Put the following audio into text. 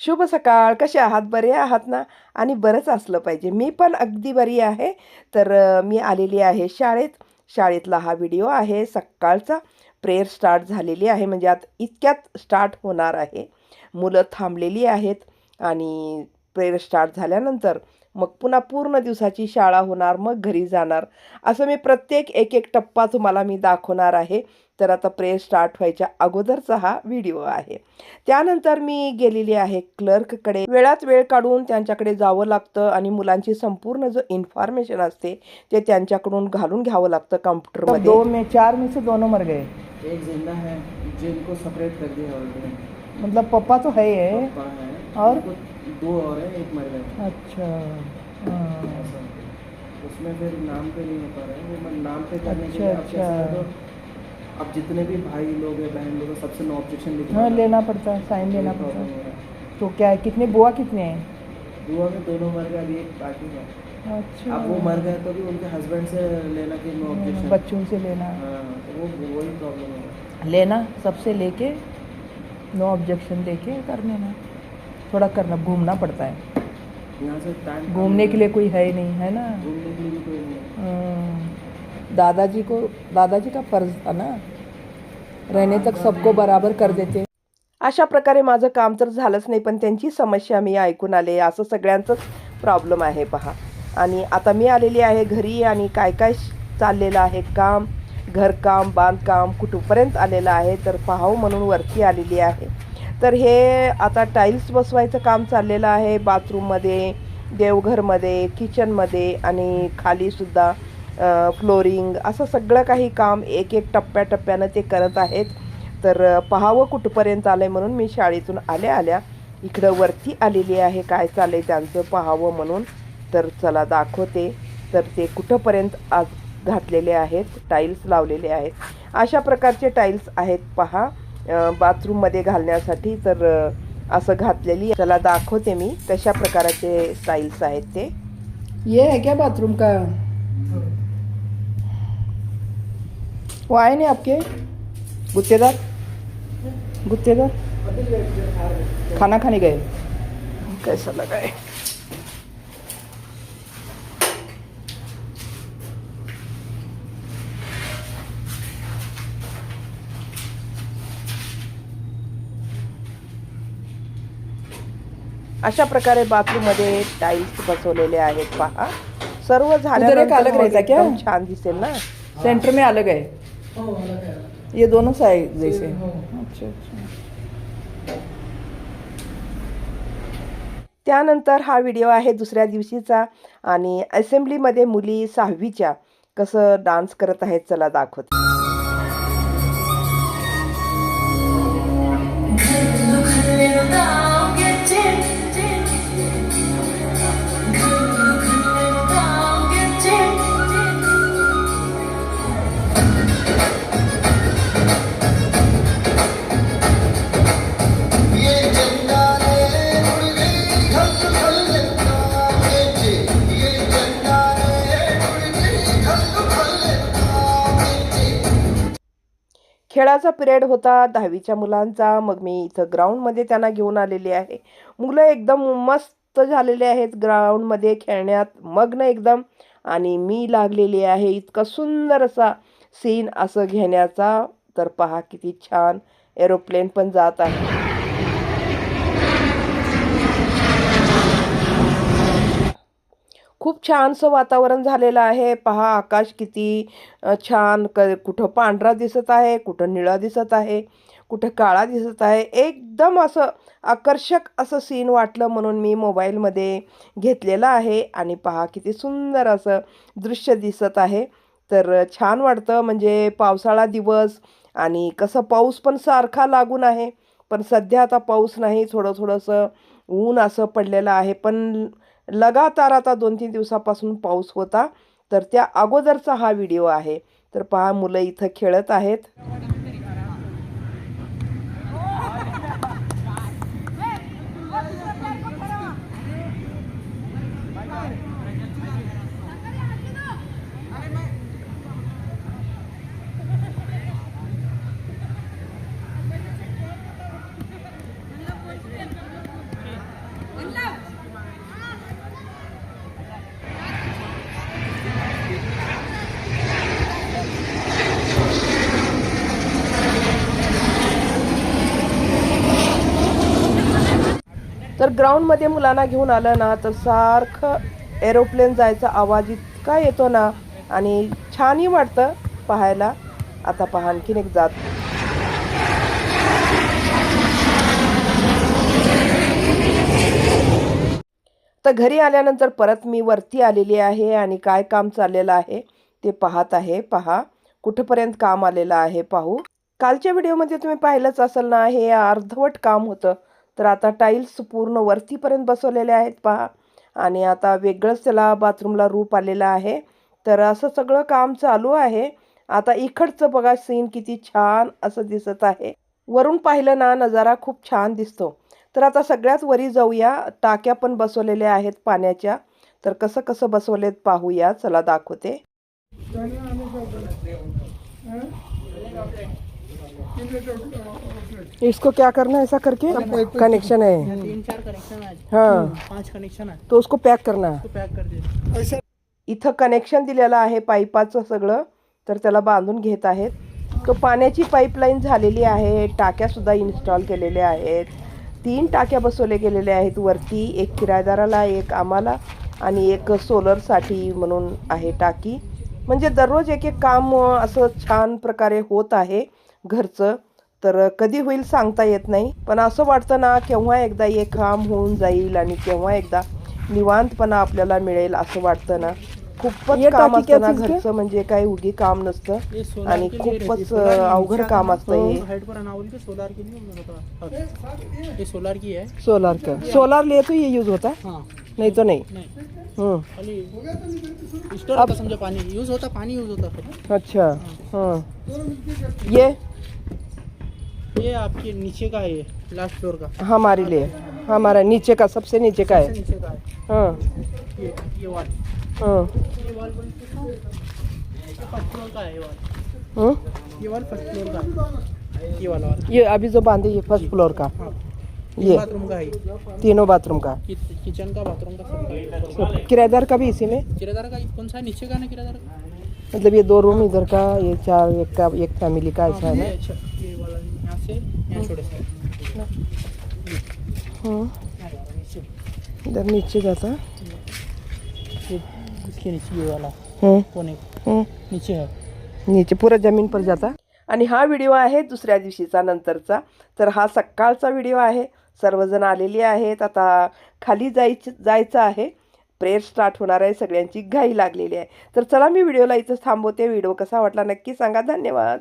शुभ सकाळ कसे आहात? बरे आहात ना? आणि बरंच असलं पाहिजे. मी पण अगदी बरी आहे. तर मी आलेली आहे शाळेत. शाळेतला हा व्हिडिओ आहे. सकाळचा प्रेयर स्टार्ट झालेली आहे. म्हणजे आत इतक्यात स्टार्ट होणार आहे. मुलं थांबलेली आहेत आणि प्रेयर स्टार्ट झाल्यानंतर मग पुन्हा पूर्ण दिवसाची शाळा होणार मग घरी जाणार. असं मी प्रत्येक एक एक टप्पा तुम्हाला मी दाखवणार आहे. तर आता प्रेयर स्टार्ट व्हायच्या अगोदरचा हा व्हिडिओ आहे. त्यानंतर मी गेलेली आहे क्लर्ककडे. वेळात वेळ काढून त्यांच्याकडे जावं लागतं आणि मुलांची संपूर्ण जो इन्फॉर्मेशन असते ते त्यांच्याकडून घालून घ्यावं लागतं कम्प्युटरमध्ये. दो में चार में से दोनों मर गए एक जिंदा है जिनको सेपरेट कर दिया ऑलरेडी मतलब पप्पा तो है ही है. है. और? दो और है एक मर गए. अच्छा. उसमें फिर नाम पे नहीं हो पा रहा है. वो मैं नाम पे करने के अच्छा, लिए कैसे अच्छा। अब जितने भी भाई लोग हैं बहन लोग हैं सबसे नो ऑब्जेक्शन लिखना हाँ लेना पड़ता है साइन लेना पड़ता है। तो क्या है कितने बुआ कितने हैं? दुआ में दोनों मर गए अभी एक बाकी है। अच्छा। अब वो मर गए तो भी उनके हस्बैंड से लेना कि नो ऑब्जेक्शन बच्चों से लेना। हाँ तो वो वही प्रॉब्लम है। लेना सबसे लेके नो ऑब्जेक्शन लेके कर लेना थोड़ा करना घूमना पड़ता है। यहाँ से घूमने के लिए कोई है ही नहीं है ना? घूमने के लिए कोई नहीं। दादाजी को दादाजी का फर्ज था ना? रहने तक सबको बराबर कर देते। अशा प्रकारे माझं काम तर झालंच नाही पण त्यांची समस्या मी ऐकून आले. असं सगळ्यांचंच प्रॉब्लेम आहे पहा. आणि आता मी आलेली आहे घरी आणि काय काय चाललेलं आहे? काम घरकाम बांधकाम कुठंपर्यंत आलेलं आहे? तर पाहावं म्हणून वरती आलेली आहे. तर हे आता टाईल्स बसवायचं काम चाललेलं आहे. बाथरूममध्ये देवघरमध्ये किचनमध्ये आणि खालीसुद्धा फ्लोरिंग असं सगळं काही काम एक एक टप्प्याटप्प्यानं ते करत आहेत. तर पहावं कुठपर्यंत आलं आहे म्हणून मी शाळेतून आल्या आल्या इकडं वरती आलेली आहे. काय चाललं आहे त्यांचं पहावं म्हणून तर चला दाखवते. तर ते कुठंपर्यंत आज घातलेले आहेत टाईल्स लावलेले आहेत. अशा प्रकारचे टाईल्स आहेत पहा. बाथरूममध्ये घालण्यासाठी तर असं घातलेली चला दाखवते मी कशा प्रकाराचे टाईल्स आहेत ते. ये है क्या बाथरूम का? वो आए नहीं आपके? गुत्तेदार? गुत्तेदार? खाना खाने गए। कैसा लगा है अशा प्रकारे बाथरूममध्ये टाइल्स बसवलेले आहेत पहा. सर्व झाल्यानंतर अलग? एकदम छान दिसेल ना? सेंटर में अलग है ये दोनों साइड जैसे. अच्छा अच्छा. त्यानंतर हा व्हिडिओ आहे दुसऱ्या दिवशीचा आणि असेंब्लीमध्ये मुली सहावीच्या कसं डान्स करत आहेत चला दाखवते. खेळाचा पिरियड होता दहावीच्या मुलांचा. मग मी इथं ग्राउंडमध्ये त्यांना घेऊन आलेली आहे. मुलं एकदम मस्त झालेले आहेत ग्राउंडमध्ये खेळण्यात. मग्न एकदम. आणि मी लागलेली आहे. इतका सुंदर असा सीन असं घेण्याचा. तर पहा किती छान एरोप्लेन पण जात आहे. खूप छानसं वातावरण झालेलं आहे. पहा आकाश किती छान क कुठं पांढरा दिसत आहे कुठं निळा दिसत आहे कुठं काळा दिसत आहे. एकदम असं आकर्षक असं सीन वाटलं म्हणून मी मोबाईलमध्ये घेतलेलं आहे. आणि पहा किती सुंदर असं दृश्य दिसत आहे. तर छान वाटतं. म्हणजे पावसाळा दिवस आणि कसं पाऊस पण सारखा लागून आहे. पण सध्या आता पाऊस नाही. थोडं थोडंसं ऊन असं पडलेलं आहे. पण लगातार आता दोन तीन दिवसापासून पाऊस होता तर त्या अगोदरचा हा व्हिडिओ आहे. तर पहा मुलं इथं खेळत आहेत. तर ग्राउंडमध्ये मुलांना घेऊन आलं ना तर सारखं एरोप्लेन जायचा आवाज इतका येतो ना आणि छानही वाटतं पाहायला. आता पहा आणखीन एक जात. तर घरी आल्यानंतर परत मी वरती आलेली आहे आणि काय काम चाललेलं आहे ते पाहत आहे. पहा कुठंपर्यंत काम आलेलं आहे पाहू. कालच्या व्हिडिओमध्ये तुम्ही पाहिलंच असेल ना हे अर्धवट काम होतं. तर आता टाईल्स पूर्ण वरतीपर्यंत बसवलेले आहेत पहा. आणि आता वेगळंच त्याला बाथरूमला रूप आलेलं आहे. तर असं सगळं काम चालू आहे. आता इकडचं बघा सीन किती छान असं दिसत आहे. वरून पाहिलं ना नजारा खूप छान दिसतो. तर आता सगळ्यात वरी जाऊया. टाक्या पण बसवलेल्या आहेत पाण्याच्या. तर कसं कसं बसवलेत पाहूया. चला दाखवते. इसको क्या करना है ऐसा करके? कनेक्शन है। तीन चार कनेक्शन है पांच कनेक्शन तो उसको पॅक करना है। तो पैक कर दे। इथं कनेक्शन दिलेलं आहे पाईपाचं सगळं तर त्याला बांधून घेत आहेत. तो पाण्याची पाईपलाईन झालेली आहे टाक्यासुद्धा इन्स्टॉल केलेल्या आहेत. तीन टाक्या बसवले गेलेले आहेत वरती एक किरायदाराला एक आम्हाला आणि एक सोलरसाठी म्हणून आहे टाकी. म्हणजे दररोज एक एक काम असं छान प्रकारे होत आहे. घरचं. तर कधी होईल सांगता येत नाही. पण असं वाटतं ना केव्हा एकदा हे काम होऊन जाईल आणि केव्हा एकदा निवांतपणा आपल्याला मिळेल असं वाटतं ना. खूपच काम असतं ना? घरचं म्हणजे काही उगी काम नसतं. आणि है। खूपच अवघड काम असतं हे. सोलार के है सोलार की है सोलार का? सोलार लिए तो ये यूज होता? है. हाँ नहीं तो नहीं. समझो पानी यूज होता पानी यूज होता अच्छा. हाँ. ये. ये आपके नीचे का है लास्ट फ्लोर का। हमारे लिए। हमारा नीचे का सबसे नीचे का है। नीचे का है। हाँ। ये ये वाल हाँ। ये फ़र्स्ट फ्लोर का है ये वाल। ये वाल फ़र्स्ट फ्लोर का ये वाला वाला ये अभी जो बांधे ये फ़र्स्ट फ्लोर का। हाँ। ये। बाथरूम का है तीनों बाथरूम का। किचन का बाथरूम का सब किराएदार का भी इसी में? किराएदार का कौन सा नीचे का ना किराएदार मतलब ये दो रूम इधर का ये चार एक का एक फैमिली का ऐसा है ना? इधर नीचे जाता इसके नीचे ये वाला हम्म, कोने हम्म. नीचे है नीचे पुरा जमीन पर जाता. आणि हा व्हिडिओ आहे दुसऱ्या दिवशीचा नंतरचा. तर हा सकाळचा व्हिडिओ आहे. सर्वजण आलेली आहेत. आता खाली जायचं जायचं आहे. प्रेयर स्टार्ट होणार आहे. सगळ्यांची घाई लागलेली आहे. तर चला मी व्हिडिओला इथंच थांबवते. व्हिडिओ कसा वाटला नक्की सांगा. धन्यवाद.